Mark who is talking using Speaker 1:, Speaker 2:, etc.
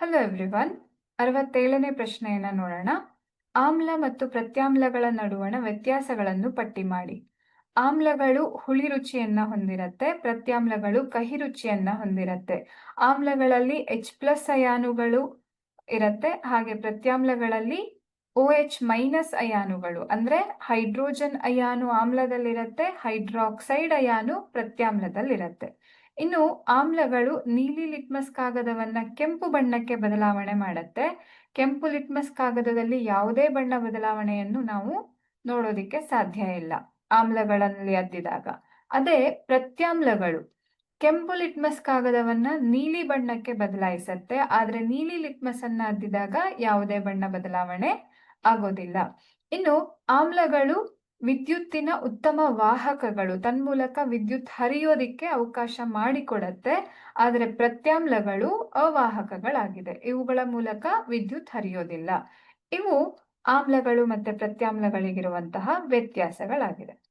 Speaker 1: Hello everyone ಅರವತ್ತೇಳನೇ ಪ್ರಶ್ನೆಯನ್ನ ನೋಡೋಣ. ಆಮ್ಲ ಮತ್ತು ಪ್ರತ್ಯಾಮ್ಲಗಳ ನಡುವಣ ವ್ಯತ್ಯಾಸಗಳನ್ನು ಪಟ್ಟಿ ಮಾಡಿ. ಆಮ್ಲಗಳು ಹುಳಿ ರುಚಿಯನ್ನ ಹೊಂದಿರತ್ತೆ, ಪ್ರತ್ಯಾಮ್ಲಗಳು ಕಹಿ ರುಚಿಯನ್ನ ಹೊಂದಿರತ್ತೆ. ಆಮ್ಲಗಳಲ್ಲಿ ಎಚ್ ಪ್ಲಸ್ ಅಯಾನುಗಳು ಇರತ್ತೆ, ಹಾಗೆ ಪ್ರತ್ಯಾಮ್ಲಗಳಲ್ಲಿ ಓ ಎಚ್ ಮೈನಸ್ ಅಯಾನುಗಳು ಅಂದ್ರೆ ಹೈಡ್ರೋಜನ್ ಅಯಾನು ಆಮ್ಲದಲ್ಲಿರತ್ತೆ, ಹೈಡ್ರಾಕ್ಸೈಡ್ ಅಯಾನು ಪ್ರತ್ಯಾಮ್ಲದಲ್ಲಿರತ್ತೆ. ಇನ್ನು ಆಮ್ಲಗಳು ನೀಲಿ ಲಿಟ್ಮಸ್ ಕಾಗದವನ್ನ ಕೆಂಪು ಬಣ್ಣಕ್ಕೆ ಬದಲಾವಣೆ ಮಾಡುತ್ತೆ. ಕೆಂಪು ಲಿಟ್ಮಸ್ ಕಾಗದದಲ್ಲಿ ಯಾವುದೇ ಬಣ್ಣ ಬದಲಾವಣೆಯನ್ನು ನಾವು ನೋಡೋದಿಕ್ಕೆ ಸಾಧ್ಯ ಇಲ್ಲ ಆಮ್ಲಗಳಲ್ಲಿ ಅದ್ದಿದಾಗ. ಅದೇ ಪ್ರತ್ಯಾಮ್ಲಗಳು. ಕೆಂಪು ಲಿಟ್ಮಸ್ ಕಾಗದವನ್ನ ನೀಲಿ ಬಣ್ಣಕ್ಕೆ ಬದಲಾಯಿಸತ್ತೆ. ಆದ್ರೆ ನೀಲಿ ಲಿಟ್ಮಸ್ ಅನ್ನ ಅದ್ದಿದಾಗ ಯಾವುದೇ ಬಣ್ಣ ಬದಲಾವಣೆ ಆಗೋದಿಲ್ಲ. ಇನ್ನು ಆಮ್ಲಗಳು ವಿದ್ಯುತ್ತಿನ ಉತ್ತಮ ವಾಹಕಗಳು. ತನ್ಮೂಲಕ ವಿದ್ಯುತ್ ಹರಿಯೋದಿಕ್ಕೆ ಅವಕಾಶ ಮಾಡಿಕೊಡತ್ತೆ. ಆದರೆ ಪ್ರತ್ಯಾಮ್ಲಗಳು ಅವಾಹಕಗಳಾಗಿದೆ. ಇವುಗಳ ಮೂಲಕ ವಿದ್ಯುತ್ ಹರಿಯೋದಿಲ್ಲ. ಇವು ಆಮ್ಲಗಳು ಮತ್ತೆ ಪ್ರತ್ಯಾಮ್ಲಗಳಿಗಿರುವಂತಹ ವ್ಯತ್ಯಾಸಗಳಾಗಿದೆ.